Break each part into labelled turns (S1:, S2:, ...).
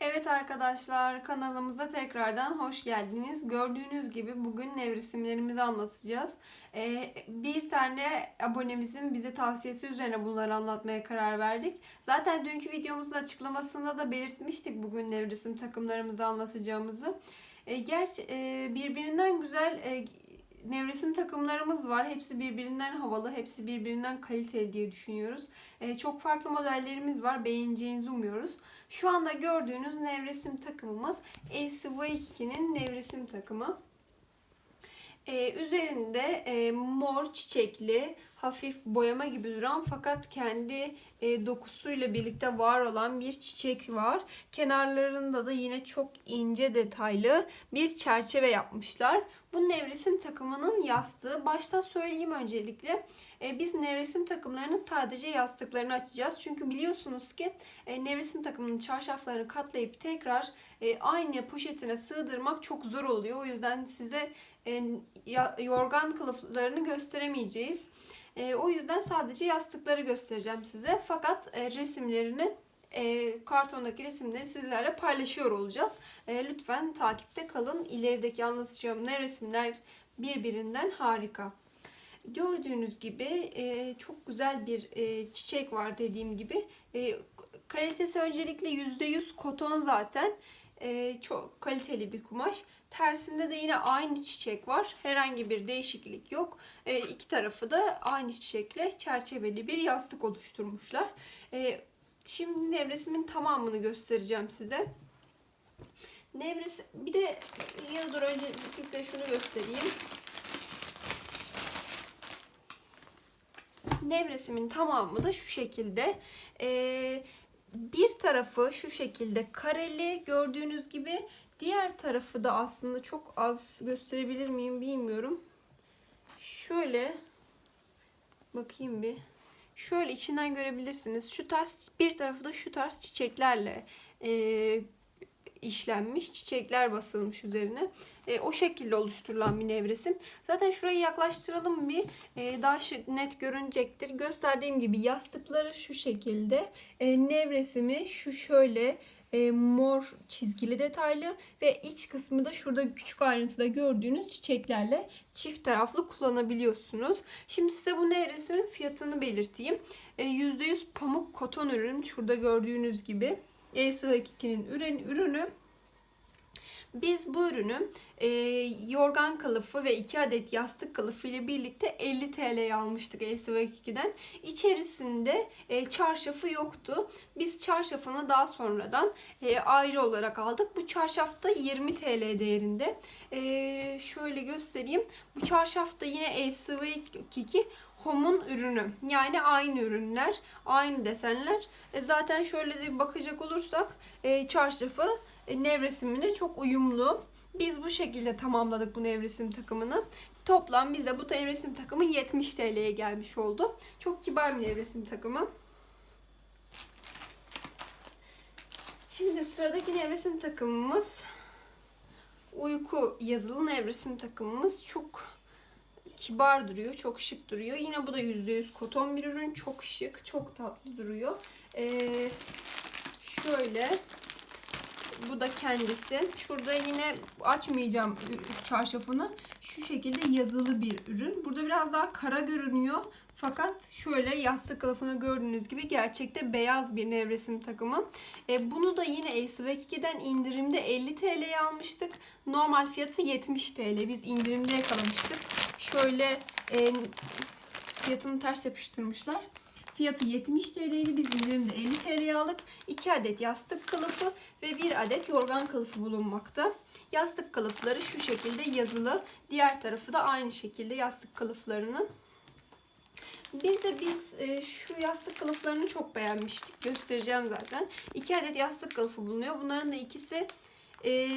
S1: Evet arkadaşlar kanalımıza tekrardan hoş geldiniz. Gördüğünüz gibi bugün nevresimlerimizi anlatacağız. Ee, bir tane abonemizin bize tavsiyesi üzerine bunları anlatmaya karar verdik. Zaten dünkü videomuzun açıklamasında da belirtmiştik bugün nevresim takımlarımızı anlatacağımızı. Ee, gerçi e, birbirinden güzel e, nevresim takımlarımız var. Hepsi birbirinden havalı, hepsi birbirinden kaliteli diye düşünüyoruz. Ee, çok farklı modellerimiz var. Beğeneceğinizi umuyoruz. Şu anda gördüğünüz nevresim takımımız LCV2'nin nevresim takımı. Ee, üzerinde e, mor çiçekli, hafif boyama gibi duran fakat kendi e, dokusuyla birlikte var olan bir çiçek var. Kenarlarında da yine çok ince detaylı bir çerçeve yapmışlar. Bu nevresim takımının yastığı. Başta söyleyeyim öncelikle. E, biz nevresim takımlarının sadece yastıklarını açacağız. Çünkü biliyorsunuz ki e, nevresim takımının çarşaflarını katlayıp tekrar e, aynı poşetine sığdırmak çok zor oluyor. O yüzden size yorgan kılıflarını gösteremeyeceğiz. E, o yüzden sadece yastıkları göstereceğim size. Fakat e, resimlerini e, kartondaki resimleri sizlerle paylaşıyor olacağız. E, lütfen takipte kalın. İlerideki anlatacağım ne resimler birbirinden harika. Gördüğünüz gibi e, çok güzel bir e, çiçek var dediğim gibi. E, kalitesi öncelikle %100 koton zaten. E, çok kaliteli bir kumaş. Tersinde de yine aynı çiçek var. Herhangi bir değişiklik yok. E, iki tarafı da aynı çiçekle çerçeveli bir yastık oluşturmuşlar. E, şimdi nevresimin tamamını göstereceğim size. Nevres bir de ya dur öncelikle şunu göstereyim. Nevresimin tamamı da şu şekilde. Ee, bir tarafı şu şekilde kareli gördüğünüz gibi. Diğer tarafı da aslında çok az gösterebilir miyim bilmiyorum. Şöyle bakayım bir. Şöyle içinden görebilirsiniz. Şu tarz bir tarafı da şu tarz çiçeklerle e, işlenmiş. Çiçekler basılmış üzerine. E, o şekilde oluşturulan bir nevresim. Zaten şurayı yaklaştıralım bir. E, daha net görünecektir. Gösterdiğim gibi yastıkları şu şekilde. E, nevresimi şu şöyle e, mor çizgili detaylı ve iç kısmı da şurada küçük ayrıntıda gördüğünüz çiçeklerle çift taraflı kullanabiliyorsunuz. Şimdi size bu nevresimin fiyatını belirteyim. E, %100 pamuk koton ürün şurada gördüğünüz gibi. ESV2'nin ürün, ürünü biz bu ürünü e, yorgan kılıfı ve 2 adet yastık kılıfı ile birlikte 50 TL'ye almıştık LCV2'den. İçerisinde e, çarşafı yoktu. Biz çarşafını daha sonradan e, ayrı olarak aldık. Bu çarşaf da 20 TL değerinde. E, şöyle göstereyim. Bu çarşaf da yine LCV2 Home'un ürünü. Yani aynı ürünler, aynı desenler. E zaten şöyle de bakacak olursak e, çarşafı nevresimine çok uyumlu. Biz bu şekilde tamamladık bu nevresim takımını. Toplam bize bu nevresim takımı 70 TL'ye gelmiş oldu. Çok kibar bir nevresim takımı. Şimdi sıradaki nevresim takımımız uyku yazılı nevresim takımımız. Çok kibar duruyor. Çok şık duruyor. Yine bu da %100 koton bir ürün. Çok şık. Çok tatlı duruyor. Ee, şöyle bu da kendisi. Şurada yine açmayacağım çarşafını. Şu şekilde yazılı bir ürün. Burada biraz daha kara görünüyor. Fakat şöyle yastık kılıfını gördüğünüz gibi gerçekte beyaz bir nevresim takımı. E, bunu da yine ACV2'den indirimde 50 TL'ye almıştık. Normal fiyatı 70 TL. Biz indirimde yakalamıştık. Şöyle e, fiyatını ters yapıştırmışlar. Fiyatı 70 TL'ydi. Biz indirimde 50 TL'ye aldık. 2 adet yastık kılıfı 1 adet yorgan kılıfı bulunmakta. Yastık kılıfları şu şekilde yazılı. Diğer tarafı da aynı şekilde yastık kılıflarının. Bir de biz e, şu yastık kılıflarını çok beğenmiştik. Göstereceğim zaten. 2 adet yastık kılıfı bulunuyor. Bunların da ikisi e,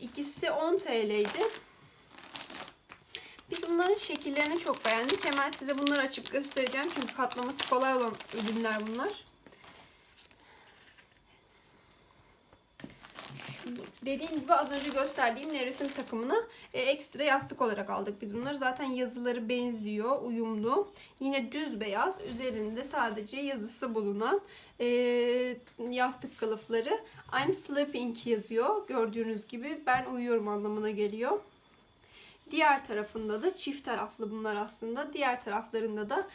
S1: ikisi 10 TL'ydi. Biz bunların şekillerini çok beğendik. Hemen size bunları açıp göstereceğim. Çünkü katlaması kolay olan ürünler bunlar. Dediğim gibi az önce gösterdiğim nevresim takımına e, ekstra yastık olarak aldık biz bunları. Zaten yazıları benziyor, uyumlu. Yine düz beyaz, üzerinde sadece yazısı bulunan e, yastık kılıfları. I'm sleeping yazıyor. Gördüğünüz gibi ben uyuyorum anlamına geliyor. Diğer tarafında da çift taraflı bunlar aslında. Diğer taraflarında da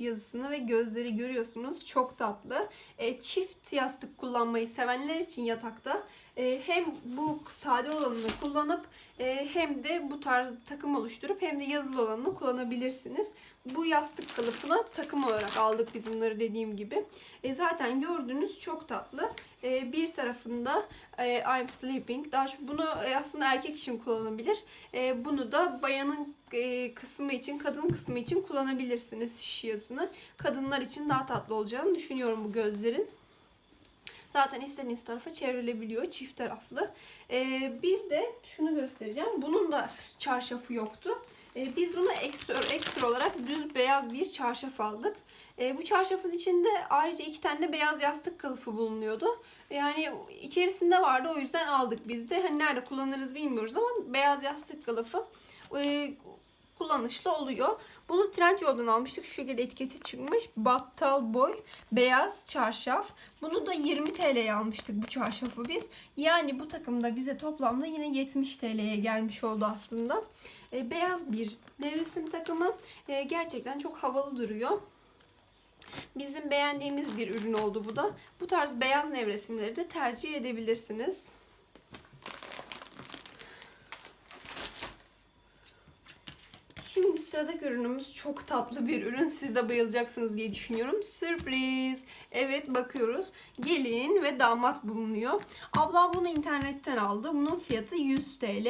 S1: yazısını ve gözleri görüyorsunuz. Çok tatlı. E, çift yastık kullanmayı sevenler için yatakta e, hem bu sade olanını kullanıp e, hem de bu tarz takım oluşturup hem de yazılı olanını kullanabilirsiniz. Bu yastık kılıfına takım olarak aldık biz bunları dediğim gibi. E, zaten gördüğünüz çok tatlı. E, bir tarafında e, I'm sleeping. Daha çok bunu e, aslında erkek için kullanabilir. E, bunu da bayanın e, kısmı için, kadın kısmı için kullanabilirsiniz şiş yazısını. Kadınlar için daha tatlı olacağını düşünüyorum bu gözlerin. Zaten istediğiniz tarafa çevrilebiliyor. Çift taraflı. Ee, bir de şunu göstereceğim. Bunun da çarşafı yoktu. Ee, biz buna ekstra, ekstra olarak düz beyaz bir çarşaf aldık. Ee, bu çarşafın içinde ayrıca iki tane beyaz yastık kılıfı bulunuyordu. Yani içerisinde vardı o yüzden aldık biz de. Hani nerede kullanırız bilmiyoruz ama beyaz yastık kılıfı e, kullanışlı oluyor. Bunu Trendyol'dan almıştık. Şu şekilde etiketi çıkmış. Battal boy beyaz çarşaf. Bunu da 20 TL'ye almıştık bu çarşafı biz. Yani bu takımda bize toplamda yine 70 TL'ye gelmiş oldu aslında. E, beyaz bir nevresim takımı. E, gerçekten çok havalı duruyor. Bizim beğendiğimiz bir ürün oldu bu da. Bu tarz beyaz nevresimleri de tercih edebilirsiniz. Şimdi sıradaki ürünümüz çok tatlı bir ürün. Siz de bayılacaksınız diye düşünüyorum. Sürpriz. Evet bakıyoruz. Gelin ve damat bulunuyor. Ablam bunu internetten aldı. Bunun fiyatı 100 TL.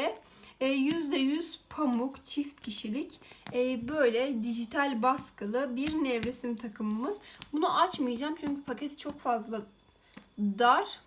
S1: E, %100 pamuk çift kişilik e, böyle dijital baskılı bir nevresim takımımız. Bunu açmayacağım çünkü paketi çok fazla dar.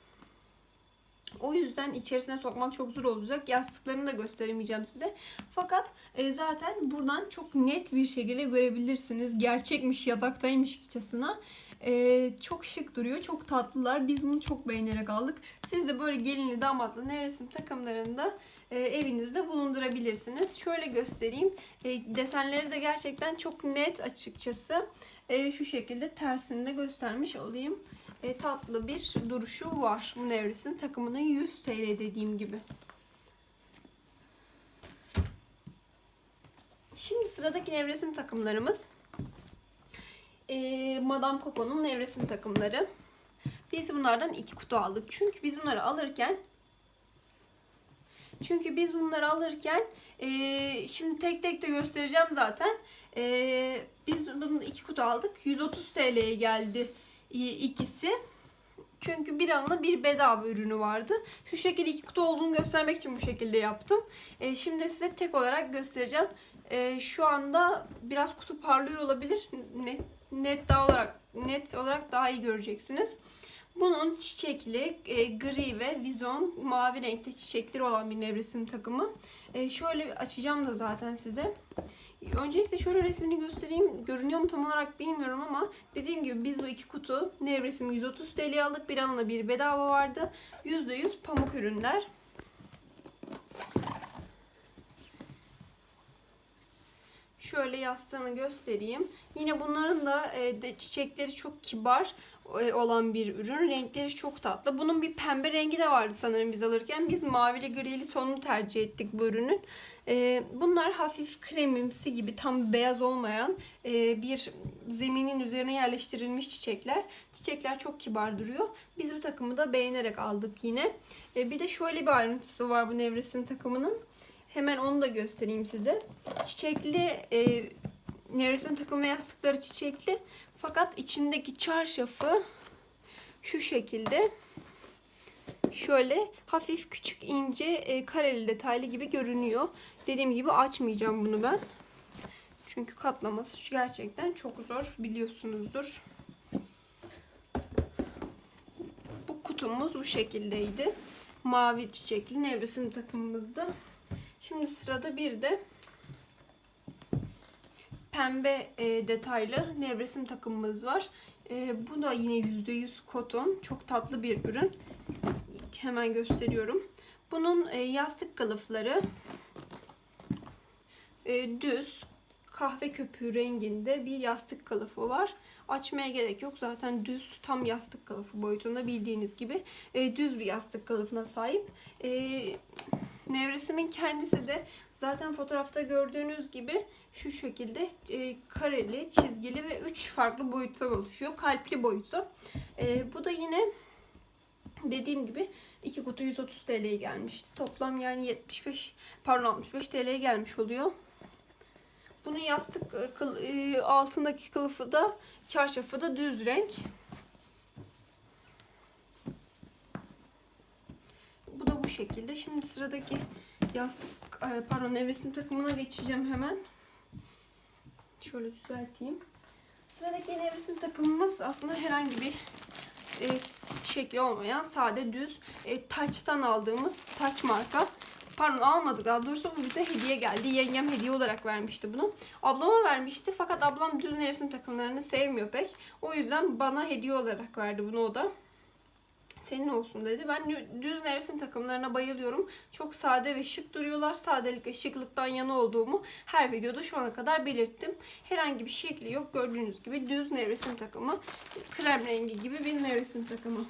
S1: O yüzden içerisine sokmak çok zor olacak. Yastıklarını da gösteremeyeceğim size. Fakat e, zaten buradan çok net bir şekilde görebilirsiniz. Gerçekmiş yataktaymışçasına. E, çok şık duruyor. Çok tatlılar. Biz bunu çok beğenerek aldık. Siz de böyle gelinli damatlı nevresim takımlarında e, evinizde bulundurabilirsiniz. Şöyle göstereyim. E, desenleri de gerçekten çok net açıkçası. E, şu şekilde tersini de göstermiş olayım e, tatlı bir duruşu var bu nevresim takımının 100 TL dediğim gibi. Şimdi sıradaki nevresim takımlarımız e, Madame Coco'nun nevresim takımları. Biz bunlardan iki kutu aldık. Çünkü biz bunları alırken çünkü biz bunları alırken e, şimdi tek tek de göstereceğim zaten. E, biz bunu iki kutu aldık. 130 TL'ye geldi ikisi. Çünkü bir alına bir bedava ürünü vardı. Şu şekilde iki kutu olduğunu göstermek için bu şekilde yaptım. E, şimdi size tek olarak göstereceğim. E, şu anda biraz kutu parlıyor olabilir. Net, net daha olarak net olarak daha iyi göreceksiniz. Bunun çiçekli, e, gri ve vizon mavi renkte çiçekleri olan bir nevresim takımı. E, şöyle açacağım da zaten size. Öncelikle şöyle resmini göstereyim. Görünüyor mu tam olarak bilmiyorum ama dediğim gibi biz bu iki kutu nevresim 130 TL aldık. Bir alana bir bedava vardı. %100 pamuk ürünler. Şöyle yastığını göstereyim. Yine bunların da e, çiçekleri çok kibar e, olan bir ürün. Renkleri çok tatlı. Bunun bir pembe rengi de vardı sanırım biz alırken. Biz mavili grili tonunu tercih ettik bu ürünün. E, bunlar hafif kremimsi gibi tam beyaz olmayan e, bir zeminin üzerine yerleştirilmiş çiçekler. Çiçekler çok kibar duruyor. Biz bu takımı da beğenerek aldık yine. E, bir de şöyle bir ayrıntısı var bu nevresim takımının. Hemen onu da göstereyim size. Çiçekli e, nevresim takım ve yastıkları çiçekli. Fakat içindeki çarşafı şu şekilde şöyle hafif küçük ince e, kareli detaylı gibi görünüyor. Dediğim gibi açmayacağım bunu ben. Çünkü katlaması gerçekten çok zor biliyorsunuzdur. Bu kutumuz bu şekildeydi. Mavi çiçekli nevresim takımımızda. Şimdi sırada bir de pembe e, detaylı nevresim takımımız var. E, bu da yine %100 koton. Çok tatlı bir ürün. Hemen gösteriyorum. Bunun e, yastık kılıfları e, düz kahve köpüğü renginde bir yastık kılıfı var. Açmaya gerek yok. Zaten düz tam yastık kılıfı boyutunda bildiğiniz gibi e, düz bir yastık kılıfına sahip. E, nevresimin kendisi de zaten fotoğrafta gördüğünüz gibi şu şekilde e, kareli, çizgili ve 3 farklı boyuttan oluşuyor. Kalpli boyutu. E, bu da yine dediğim gibi iki kutu 130 TL'ye gelmişti. Toplam yani 75 pardon 65 TL'ye gelmiş oluyor. Bunun yastık e, e, altındaki kılıfı da çarşafı da düz renk. Bu da bu şekilde. Şimdi sıradaki yastık e, pardon nevresim takımına geçeceğim hemen. Şöyle düzelteyim. Sıradaki nevresim takımımız aslında herhangi bir e, şekli olmayan sade düz e, taçtan aldığımız taç marka. Pardon almadık daha doğrusu bu bize hediye geldi. Yengem hediye olarak vermişti bunu. Ablama vermişti fakat ablam düz nevresim takımlarını sevmiyor pek. O yüzden bana hediye olarak verdi bunu o da. Senin olsun dedi. Ben dü- düz nevresim takımlarına bayılıyorum. Çok sade ve şık duruyorlar. Sadelik ve şıklıktan yana olduğumu her videoda şu ana kadar belirttim. Herhangi bir şekli yok. Gördüğünüz gibi düz nevresim takımı. Krem rengi gibi bir nevresim takımı.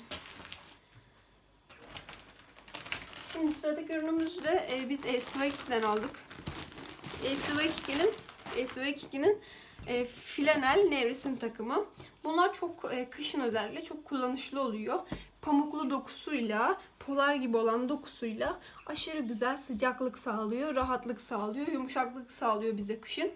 S1: Şimdi sıradaki ürünümüzü de e, biz Esvek'ten aldık. Esvek'in Esvek'in e, flanel nevresim takımı. Bunlar çok e, kışın özellikle çok kullanışlı oluyor. Pamuklu dokusuyla, polar gibi olan dokusuyla aşırı güzel sıcaklık sağlıyor, rahatlık sağlıyor, yumuşaklık sağlıyor bize kışın.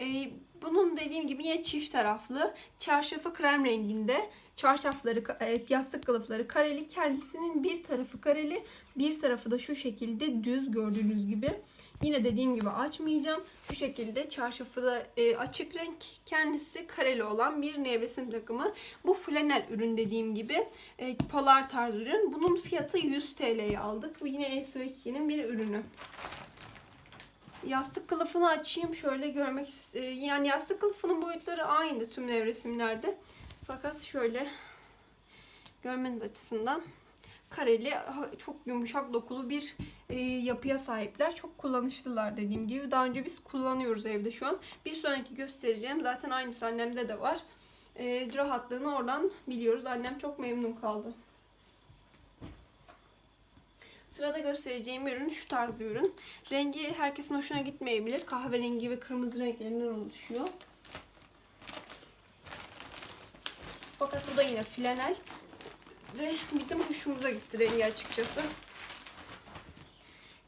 S1: E, bunun dediğim gibi yine çift taraflı. Çarşafı krem renginde. Çarşafları, e, yastık kılıfları kareli. Kendisinin bir tarafı kareli, bir tarafı da şu şekilde düz gördüğünüz gibi. Yine dediğim gibi açmayacağım. Bu şekilde çarşafı e, açık renk. Kendisi kareli olan bir nevresim takımı. Bu flanel ürün dediğim gibi. E, polar tarz ürün. Bunun fiyatı 100 TL'ye aldık. Ve yine Esveki'nin bir ürünü. Yastık kılıfını açayım şöyle görmek e, yani yastık kılıfının boyutları aynı tüm nevresimlerde. Fakat şöyle görmeniz açısından kareli çok yumuşak dokulu bir e, yapıya sahipler. Çok kullanışlılar dediğim gibi. Daha önce biz kullanıyoruz evde şu an. Bir sonraki göstereceğim. Zaten aynısı annemde de var. E, rahatlığını oradan biliyoruz. Annem çok memnun kaldı. Sırada göstereceğim ürün şu tarz bir ürün. Rengi herkesin hoşuna gitmeyebilir. Kahverengi ve kırmızı renklerinden oluşuyor. Fakat bu da yine flanel. Ve bizim hoşumuza gitti rengi açıkçası.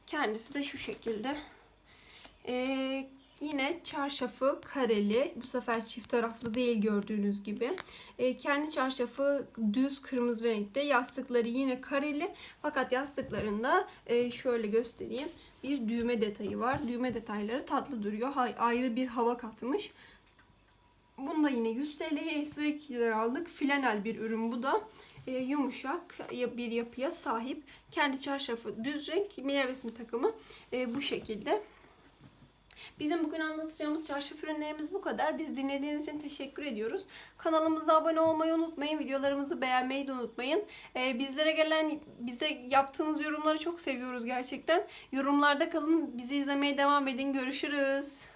S1: Kendisi de şu şekilde. Ee, yine çarşafı kareli. Bu sefer çift taraflı değil gördüğünüz gibi. Ee, kendi çarşafı düz kırmızı renkte. Yastıkları yine kareli. Fakat yastıklarında e, şöyle göstereyim. Bir düğme detayı var. Düğme detayları tatlı duruyor. Hay- ayrı bir hava katmış. Bunu da yine 100 TL'ye SV2'ler aldık. Flanel bir ürün bu da. E, yumuşak bir yapıya sahip. Kendi çarşafı düz renk nevresim takımı e, bu şekilde. Bizim bugün anlatacağımız çarşaf ürünlerimiz bu kadar. Biz dinlediğiniz için teşekkür ediyoruz. Kanalımıza abone olmayı unutmayın. Videolarımızı beğenmeyi de unutmayın. Ee, bizlere gelen, bize yaptığınız yorumları çok seviyoruz gerçekten. Yorumlarda kalın. Bizi izlemeye devam edin. Görüşürüz.